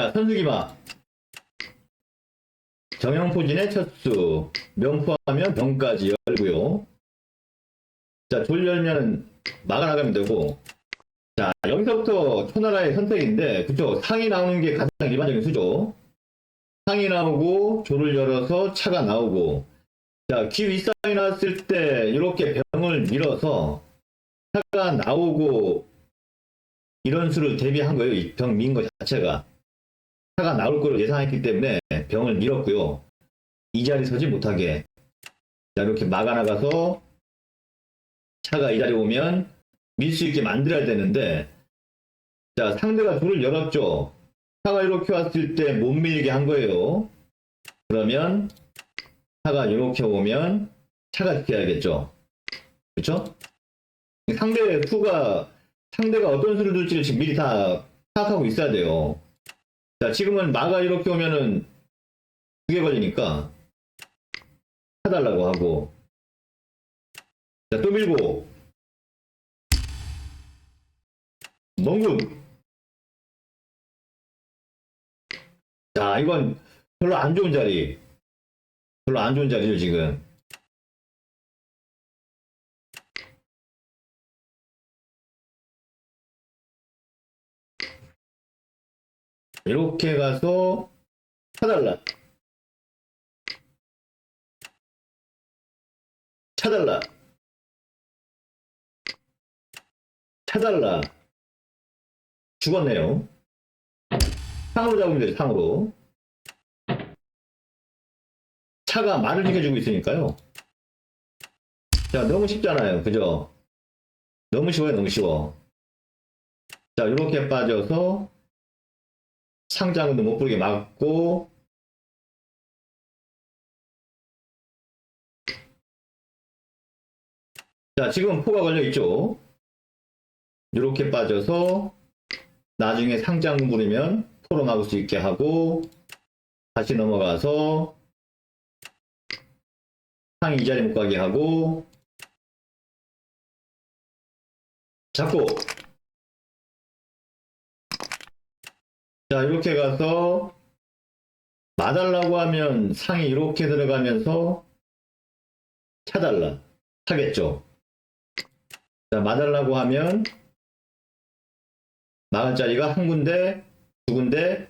자, 선수기마. 정형포진의 첫수. 명포하면 병까지 열고요. 자, 돌 열면 막아나가면 되고. 자, 여기서부터 초나라의 선택인데, 그쵸? 상이 나오는 게 가장 일반적인 수죠. 상이 나오고, 조를 열어서 차가 나오고, 자, 기 윗상이 나왔을 때, 이렇게 병을 밀어서, 차가 나오고, 이런 수를 대비한 거예요. 이병민거 자체가. 차가 나올 거로 예상했기 때문에 병을 밀었고요. 이 자리 서지 못하게. 자, 이렇게 막아나가서 차가 이 자리에 오면 밀 수 있게 만들어야 되는데, 자, 상대가 줄을 열었죠. 차가 이렇게 왔을 때 못 밀리게 한 거예요. 그러면 차가 이렇게 오면 차가 지켜야겠죠. 그렇죠? 상대 수가 상대가 어떤 수를 둘지를 지금 미리 다 파악하고 있어야 돼요. 자, 지금은 마가 이렇게 오면은 두 개 걸리니까 사달라고 하고. 자, 또 밀고. 멍군 자, 이건 별로 안 좋은 자리. 별로 안 좋은 자리죠, 지금. 이렇게 가서 차달라. 차달라. 차달라. 죽었네요. 상으로 잡으면 되죠, 상으로. 차가 말을 지켜주고 있으니까요. 자, 너무 쉽잖아요. 그죠? 너무 쉬워요, 너무 쉬워. 자, 이렇게 빠져서 상장도 못 부르게 막고. 자 지금 포가 걸려 있죠? 이렇게 빠져서 나중에 상장 부리면 포로 막을 수 있게 하고 다시 넘어가서 상이 이 자리 못 가게 하고. 잡고 자, 이렇게 가서 마달라고 하면 상이 이렇게 들어가면서 차달라. 차겠죠. 자, 마달라고 하면 나갈 자리가 한 군데, 두 군데,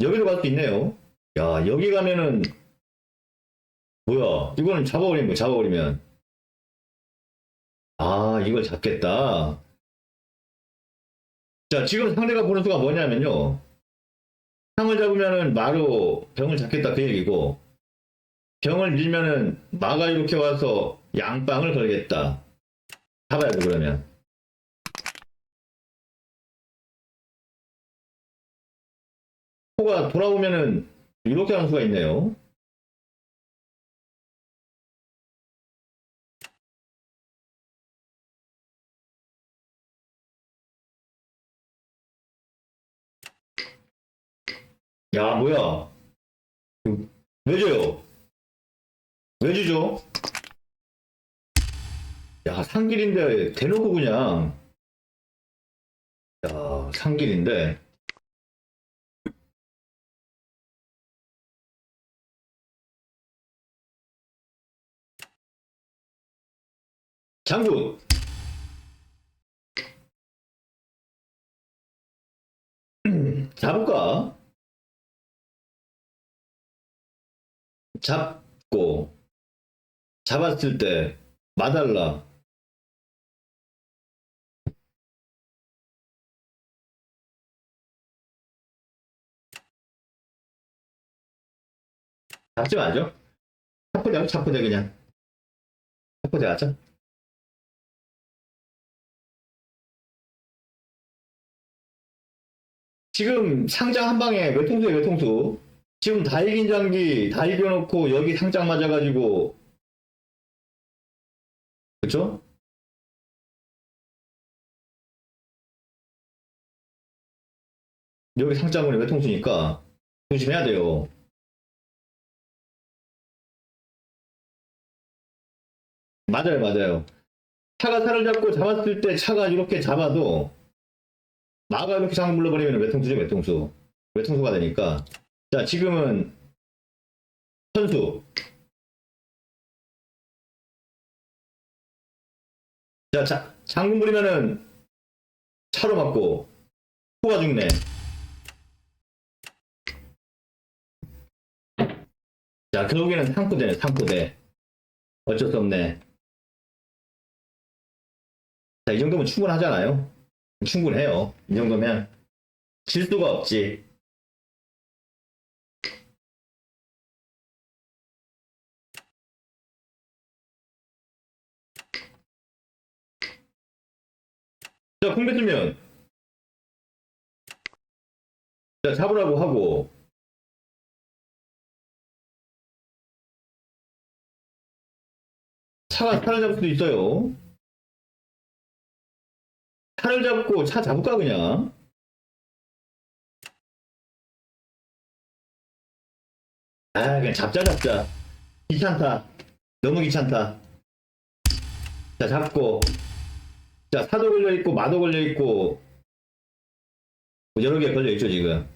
여기로 갈 수 있네요. 야, 여기 가면은, 뭐야, 이거는 잡아버리면, 뭐, 잡아버리면. 아, 이걸 잡겠다. 자, 지금 상대가 보는 수가 뭐냐면요. 상을 잡으면은 마로 병을 잡겠다 그 얘기고, 병을 밀면은 마가 이렇게 와서 양빵을 걸겠다. 잡아야 돼, 그러면. 호가 돌아오면은 이렇게 하는 수가 있네요. 야, 뭐야. 왜 줘요? 왜 주죠? 야, 상길인데 대놓고 그냥. 야, 상길인데. 장군! 잡을까? 잡고 잡았을 때 마달라. 잡지 말죠. 차포대 차포대 그냥. 차포대 하자 지금 상장 한 방에 몇 통수에 몇 통수 지금 다 이긴 장기 다 이겨놓고 여기 상장 맞아가지고 그쵸? 여기 상장군이 외통수니까 조심해야 돼요. 맞아요, 맞아요. 차가 살을 잡고 잡았을 때 차가 이렇게 잡아도 마가 이렇게 장을 물러버리면 외통수죠, 외통수. 외통수가 되니까. 자, 지금은 선수. 자, 자 장군 부리면은 차로 맞고 후가 죽네. 자, 결국에는 상쿠대네, 상쿠대. 어쩔 수 없네. 자, 이 정도면 충분하잖아요. 충분해요. 이 정도면 질 수가 없지. 자, 공배 쓰면 자, 잡으라고 하고 차가 차를 잡을 수도 있어요. 차를 잡고 차 잡을까 그냥? 아 그냥 잡자 잡자. 귀찮다. 너무 귀찮다. 자 잡고 자 사도 걸려 있고 마도 걸려 있고 뭐 여러 개 걸려 있죠 지금.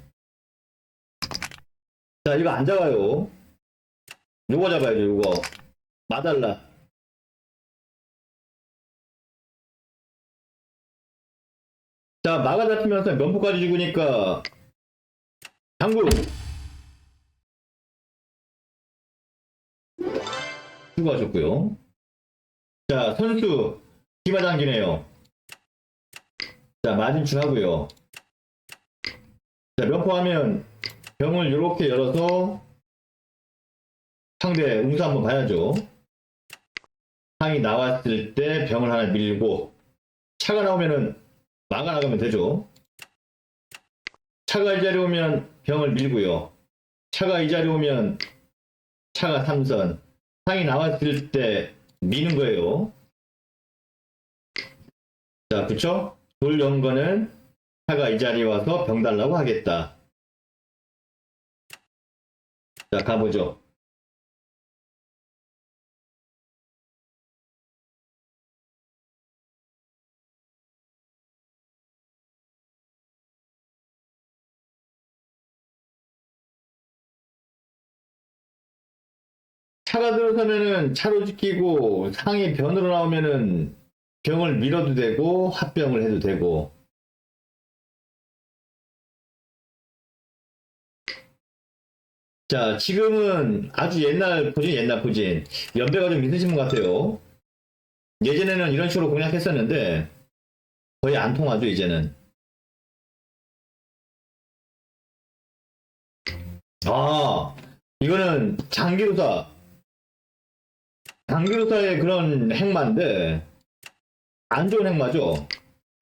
자 이거 안 잡아요. 요거 잡아야죠 요거. 마달라. 자, 마가 잡히면서 면포까지 죽으니까 장군 수고하셨고요. 자, 선수 기마장기네요. 자, 마진출 하고요. 자, 면포하면 병을 이렇게 열어서 상대 운수 한번 봐야죠. 상이 나왔을 때 병을 하나 밀고 차가 나오면은 막아 나가면 되죠. 차가 이 자리 오면 병을 밀고요. 차가 이 자리 오면 차가 3선. 상이 나왔을 때 미는 거예요. 자, 그쵸? 돌 연거는 차가 이 자리에 와서 병 달라고 하겠다. 자, 가보죠. 차가 들어서면은 차로 지키고 상이 변으로 나오면은 병을 밀어도 되고 합병을 해도 되고. 자 지금은 아주 옛날 포진 옛날 포진. 연배가 좀 있으신 것 같아요. 예전에는 이런 식으로 공략했었는데 거의 안 통하죠 이제는. 아 이거는 장기루사 장기루사의 그런 행마인데 안 좋은 행마죠.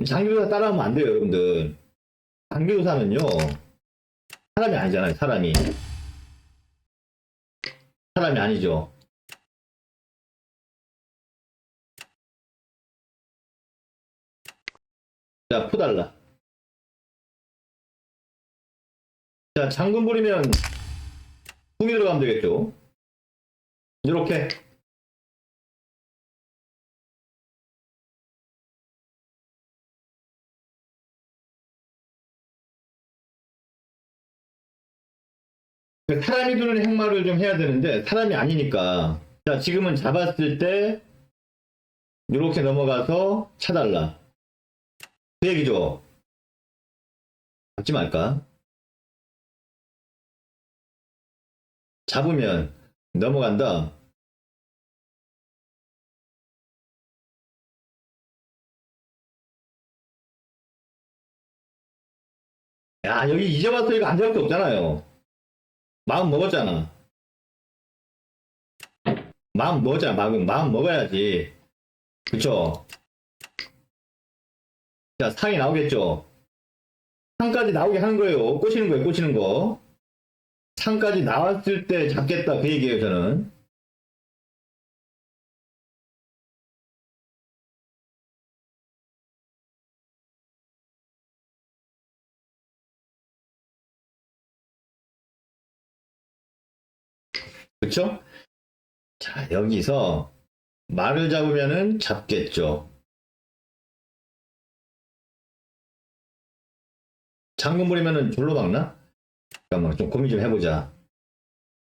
장기루사 따라하면 안 돼요, 여러분들. 장기루사는요 사람이 아니잖아요, 사람이. 사람이 아니죠. 자, 푸달라. 자, 장군 부리면 궁이 들어가면 되겠죠. 이렇게 사람이 두는 행마를 좀 해야 되는데 사람이 아니니까. 자 지금은 잡았을 때 이렇게 넘어가서 차달라. 그 얘기죠? 잡지 말까? 잡으면 넘어간다. 야 여기 이제 와서 이거 안 잡을 수 없잖아요 마음 먹었잖아. 마음 먹었잖아, 마음, 마음 먹어야지. 그쵸? 자, 상이 나오겠죠? 상까지 나오게 하는 거예요. 꼬시는 거예요, 꼬시는 거. 상까지 나왔을 때 잡겠다, 그 얘기예요, 저는. 그쵸? 자, 여기서 말을 잡으면은 잡겠죠. 장군 부리면은 졸로 막나? 잠깐만 좀 고민 좀 해보자.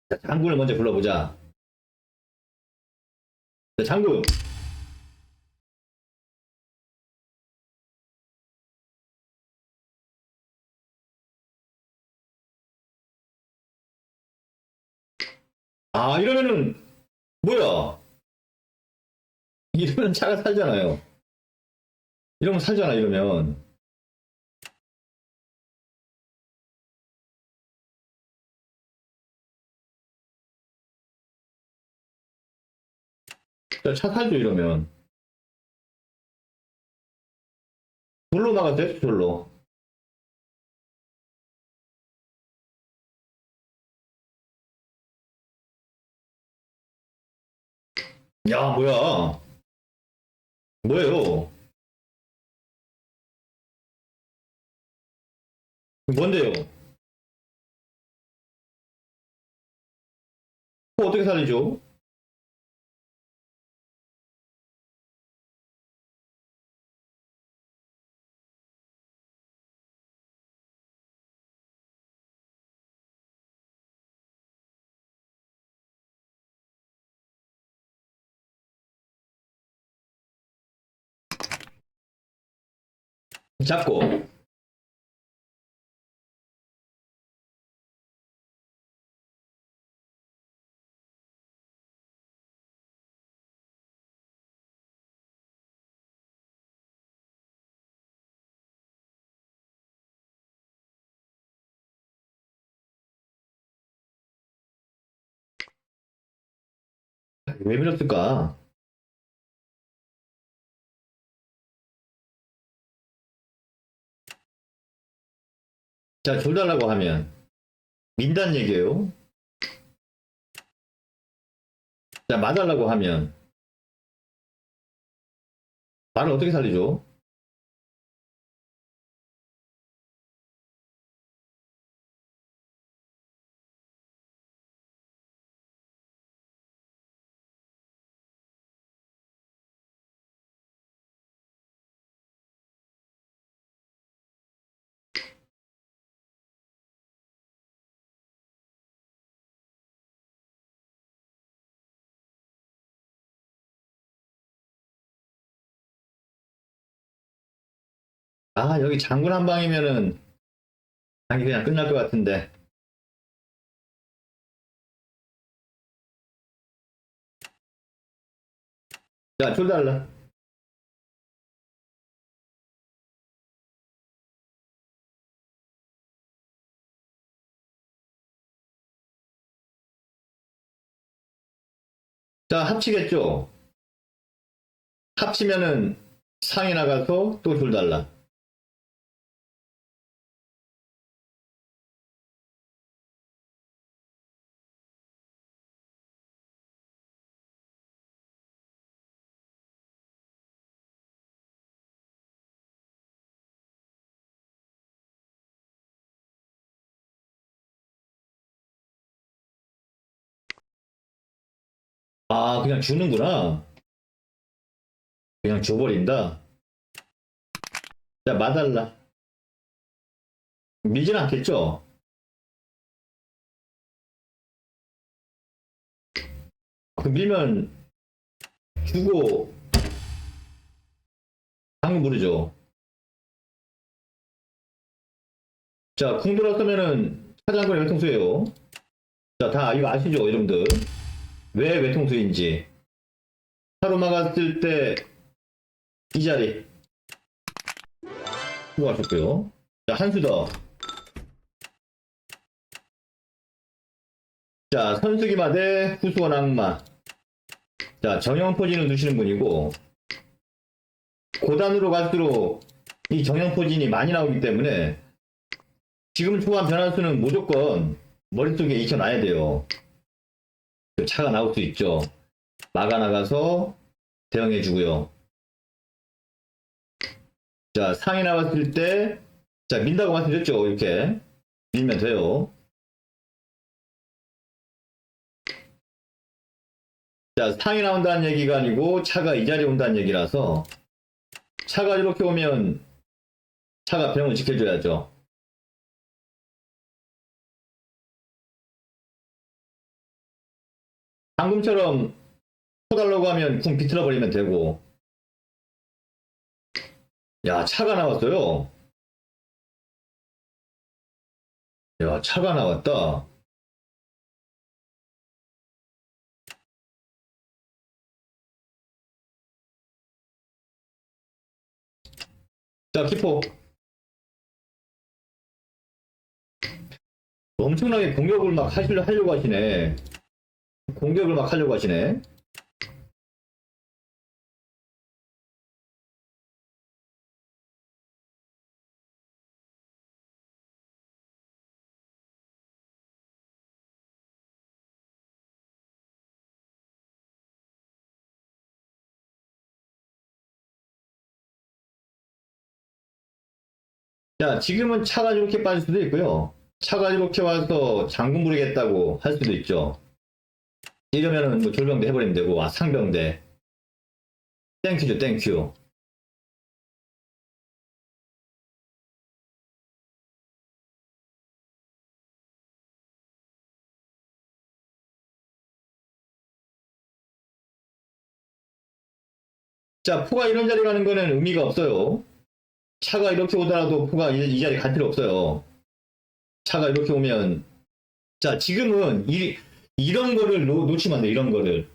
자, 장군을 먼저 불러보자. 자, 장군. 아, 이러면은, 뭐야? 이러면 차가 살잖아요. 이러면 살잖아, 이러면. 자, 차 살죠, 이러면. 돌로 나갔어요, 돌로. 야, 뭐야. 뭐예요? 뭔데요? 어떻게 살리죠? 잡고 왜 밀었을까? 자, 줘달라고 하면 민단 얘기예요. 자, 맞달라고 하면 말을 어떻게 살리죠? 아, 여기 장군 한 방이면은 장이 그냥 끝날 것 같은데. 자, 줘달라. 자, 합치겠죠? 합치면은 상이 나가서 또 줄달라. 아, 그냥 주는구나. 그냥 줘버린다. 자, 마달라. 밀진 않겠죠? 그 밀면 주고 방금 부르죠. 자, 궁 들었으면은 차장군의 외통수예요. 자, 다 이거 아시죠, 여러분들? 왜 외통수인지. 차로 막았을 때 이 자리 수고하셨고요. 자, 한 수 더. 자, 선수기마 대 후수원 악마. 자, 정형 포진을 두시는 분이고, 고단으로 갈수록 이 정형 포진이 많이 나오기 때문에 지금 초반 변환수는 무조건 머릿속에 익혀놔야 돼요. 그 차가 나올 수 있죠. 막아 나가서 대응해 주고요. 자, 상이 나왔을 때, 자, 민다고 말씀드렸죠. 이렇게. 밀면 돼요. 자, 상이 나온다는 얘기가 아니고 차가 이 자리에 온다는 얘기라서 차가 이렇게 오면 차가 병을 지켜줘야죠. 방금처럼 포달라고 하면 쿵 비틀어 버리면 되고. 야, 차가 나왔어요. 야, 차가 나왔다. 자, 키포. 엄청나게 공격을 막 하시려, 하려고 하시네. 공격을 막 하려고 하시네. 자, 지금은 차가 이렇게 빠질 수도 있고요. 차가 이렇게 와서 장군 부리겠다고 할 수도 있죠. 이러면은 뭐 졸병대 해버리면 되고, 아, 상병대. 땡큐죠, 땡큐. 자, 포가 이런 자리 가는 거는 의미가 없어요. 차가 이렇게 오더라도 포가 이, 이 자리 갈 필요 없어요. 차가 이렇게 오면 자 지금은 이, 이런 거를 놓, 놓치면 안 돼. 이런 거를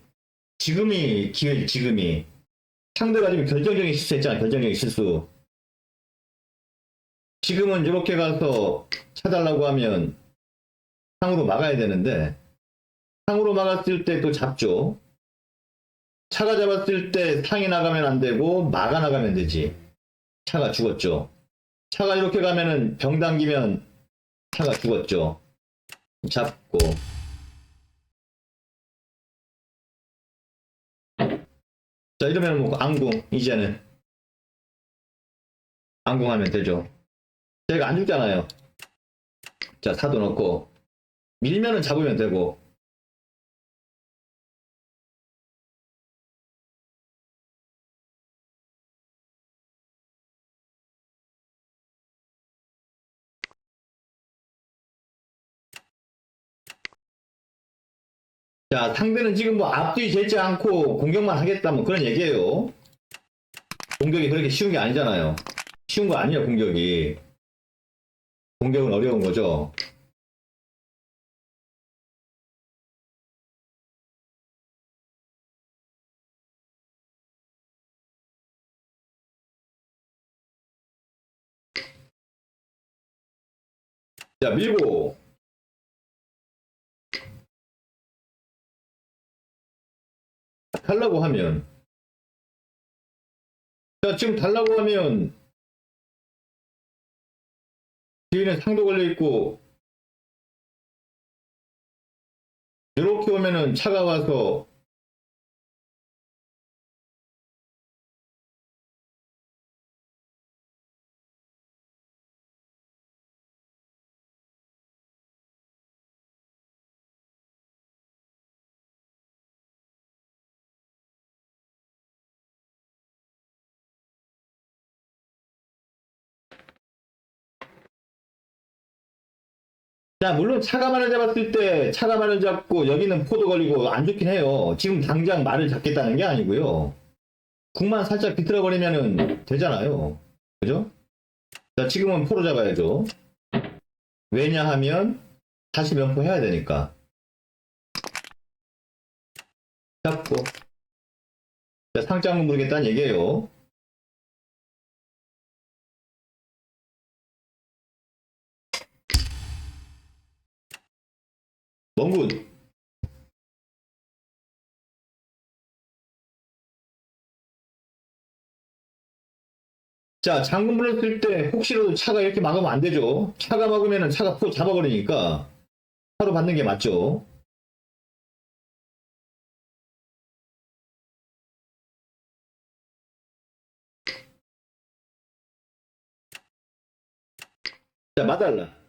지금이 기회 지금이 상대가 지금 결정적인 실수했잖아. 결정적인 실수. 지금은 이렇게 가서 차달라고 하면 상으로 막아야 되는데 상으로 막았을 때 또 잡죠. 차가 잡았을 때 상이 나가면 안 되고 막아 나가면 되지. 차가 죽었죠. 차가 이렇게 가면은 병 당기면 차가 죽었죠. 잡고. 자, 이러면 뭐 안궁, 이제는. 안궁하면 되죠. 제가 안 죽잖아요. 자, 사도 넣고. 밀면은 잡으면 되고. 자, 상대는 지금 뭐 앞뒤 재지 않고 공격만 하겠다 뭐 그런 얘기예요. 공격이 그렇게 쉬운 게 아니잖아요. 쉬운 거 아니에요, 공격이. 공격은 어려운 거죠. 자, 밀고. 달라고 하면. 자 지금 달라고 하면 뒤에는 상도 걸려 있고 이렇게 오면은 차가 와서 자 물론 차가 말을 잡았을 때 차가 말을 잡고 여기는 포도 걸리고 안 좋긴 해요. 지금 당장 말을 잡겠다는 게 아니고요. 국만 살짝 비틀어 버리면은 되잖아요. 그죠? 자 지금은 포로 잡아야죠. 왜냐하면 다시 면포 해야 되니까. 잡고. 자 상장은 모르겠다는 얘기예요 원군. 자 장군 불렀을 때 혹시라도 차가 이렇게 막으면 안 되죠. 차가 막으면 차가 포 잡아버리니까 차로 받는 게 맞죠. 자 마달라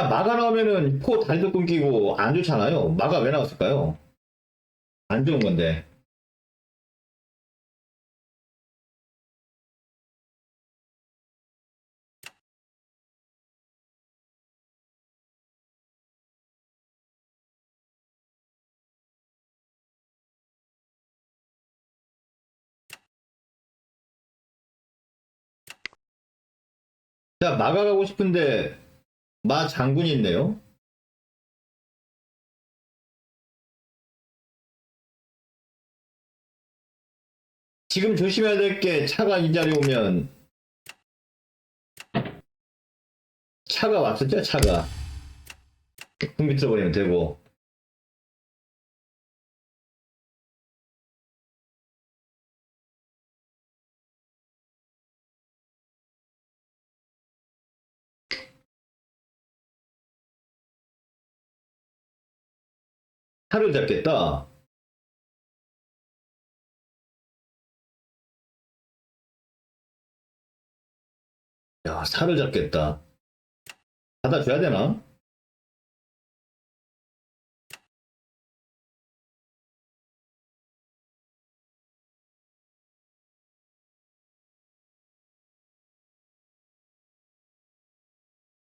그러니까 마가 나오면은 포 다리도 끊기고 안 좋잖아요. 마가 왜 나왔을까요? 안 좋은 건데. 자, 마가 가고 싶은데 마 장군이 있네요. 지금 조심해야 될 게 차가 이 자리에 오면 차가 왔었죠 차가 풍비 틀어버리면 되고 차를 잡겠다 야 살을 잡겠다 받아줘야 되나?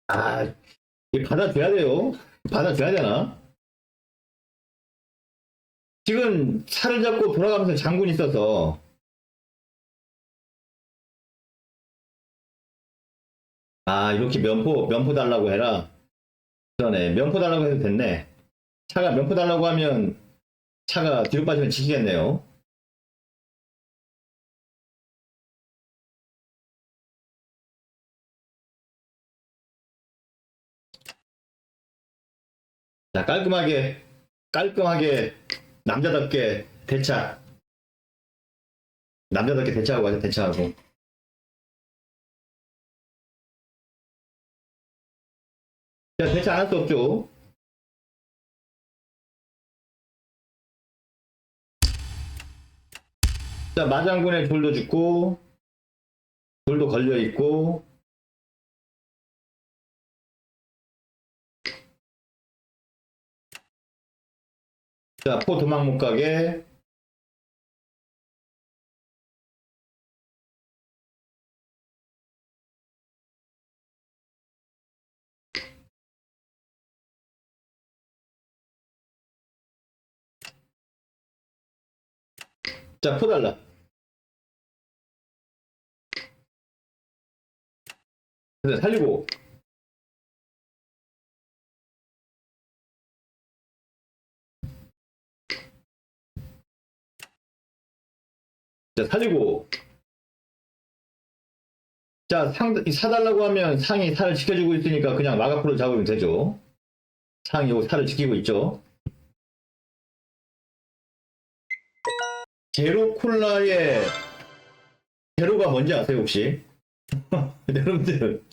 아, 이 받아줘야 돼요. 받아줘야 되나? 지금 차를 잡고 돌아가면서 장군이 있어서 아 이렇게 면포 면포 달라고 해라. 그러네 면포 달라고 해도 됐네. 차가 면포 달라고 하면 차가 뒤로 빠지면 지키겠네요. 자 깔끔하게 깔끔하게 남자답게 대차. 남자답게 대차하고 가자 대차하고. 자 대차 안 할 수 없죠. 자 마장군의 돌도 죽고 돌도 걸려 있고 자, 포 도망 못 가게. 자, 포 달라. 살리고. 자, 살리고. 자, 상, 사달라고 하면 상이 살을 지켜주고 있으니까 그냥 마가프로 잡으면 되죠. 상이 요 살을 지키고 있죠. 제로 콜라의 제로가 뭔지 아세요, 혹시? 여러분들,